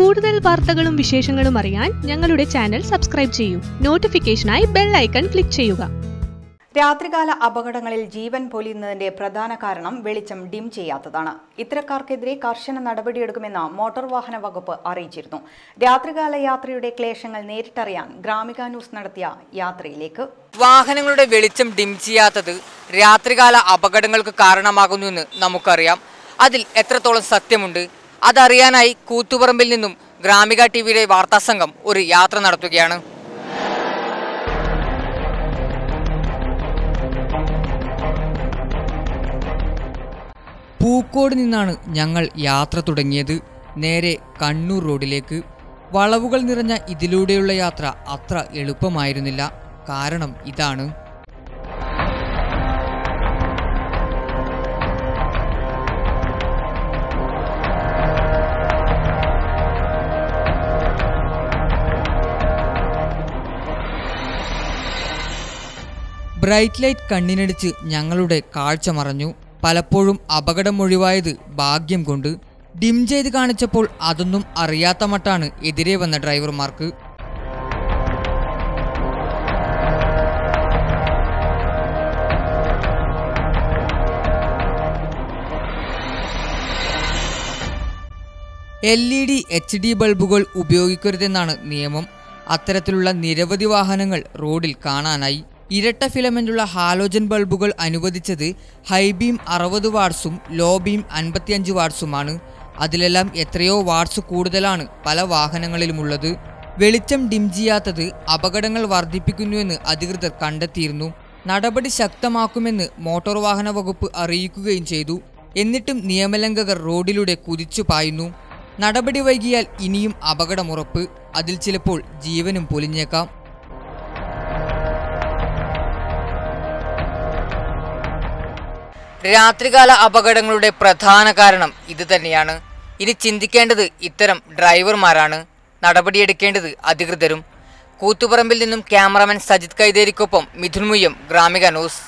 കൂടുതൽ വാർത്തകളും വിശേഷങ്ങളും അറിയാൻ ഞങ്ങളുടെ ചാനൽ സബ്സ്ക്രൈബ് ചെയ്യൂ. നോട്ടിഫിക്കേഷനായി ബെൽ ഐക്കൺ ക്ലിക്ക് ചെയ്യുക. രാത്രികാല അപകടങ്ങളിൽ ജീവൻ പൊലിയുന്നതിന്റെ പ്രധാന കാരണം വെളിച്ചം ഡിം ചെയ്യാത്തതാണ്. ഇത്തരക്കാർക്കെതിരെ കർശന നടപടിയെടുക്കുമെന്ന് മോട്ടോർ വാഹന വകുപ്പ് അറിയിച്ചിരുന്നു. രാത്രികാല യാത്രയുടെ ക്ലേശങ്ങൾ നേരിട്ടറിയാൻ ഗ്രാമിക ന്യൂസ് നടത്തിയ യാത്രയിലേക്ക്. വാഹനങ്ങളുടെ വെളിച്ചം ഡിം ചെയ്യാത്തത് രാത്രികാല അപകടങ്ങൾക്ക് കാരണമാകുന്നുവെന്ന് നമുക്കറിയാം. അതിൽ എത്രത്തോളം സത്യമുണ്ട്? അതറിയാനായി കൂത്തുപറമ്പിൽ നിന്നും ഗ്രാമിക ടി വിയുടെ വാർത്താസംഘം ഒരു യാത്ര നടത്തുകയാണ്. പൂക്കോട് നിന്നാണ് ഞങ്ങൾ യാത്ര തുടങ്ങിയത്. നേരെ കണ്ണൂർ റോഡിലേക്ക്. വളവുകൾ നിറഞ്ഞ ഇതിലൂടെയുള്ള യാത്ര അത്ര എളുപ്പമായിരുന്നില്ല. കാരണം ഇതാണ്. ബ്രൈറ്റ് ലൈറ്റ് കണ്ണിനടിച്ച് ഞങ്ങളുടെ കാഴ്ച മറഞ്ഞു. പലപ്പോഴും അപകടം ഒഴിവായത് ഭാഗ്യം കൊണ്ട്. ഡിം ചെയ്ത് കാണിച്ചപ്പോൾ അതൊന്നും അറിയാത്ത മട്ടാണ് എതിരെ വന്ന ഡ്രൈവർമാർക്ക്. L E D H D ബൾബുകൾ ഉപയോഗിക്കരുതെന്നാണ് നിയമം. അത്തരത്തിലുള്ള നിരവധി വാഹനങ്ങൾ റോഡിൽ കാണാനായി. ഇരട്ട ഫിലമെന്റുള്ള ഹാലോജൻ ബൾബുകൾ അനുവദിച്ചത് ഹൈബീം അറുപത് വാട്ട്സും ലോ ബീം അൻപത്തിയഞ്ച് വാട്ട്സുമാണ് അതിലെല്ലാം എത്രയോ വാട്ട്സ് കൂടുതലാണ് പല വാഹനങ്ങളിലുമുള്ളത്. വെളിച്ചം ഡിം ചെയ്യാത്തത് അപകടങ്ങൾ വർദ്ധിപ്പിക്കുന്നുവെന്ന് അധികൃതർ കണ്ടെത്തിയിരുന്നു. നടപടി ശക്തമാക്കുമെന്ന് മോട്ടോർ വാഹന വകുപ്പ് അറിയിക്കുകയും ചെയ്തു. എന്നിട്ടും നിയമലംഘകർ റോഡിലൂടെ കുതിച്ചു പായുന്നു. നടപടി വൈകിയാൽ ഇനിയും അപകടമുറപ്പ് അതിൽ ചിലപ്പോൾ ജീവനും പൊലിഞ്ഞേക്കാം. രാത്രികാല അപകടങ്ങളുടെ പ്രധാന കാരണം ഇത് തന്നെയാണ് ഇനി ചിന്തിക്കേണ്ടത് ഇത്തരം ഡ്രൈവർമാരാണ്. നടപടിയെടുക്കേണ്ടത് അധികൃതരും. കൂത്തുപറമ്പിൽ നിന്നും ക്യാമറാമാൻ സജിത് കൈതേരിക്കൊപ്പം മിഥുൻ മുയ്യം ഗ്രാമിക ന്യൂസ്.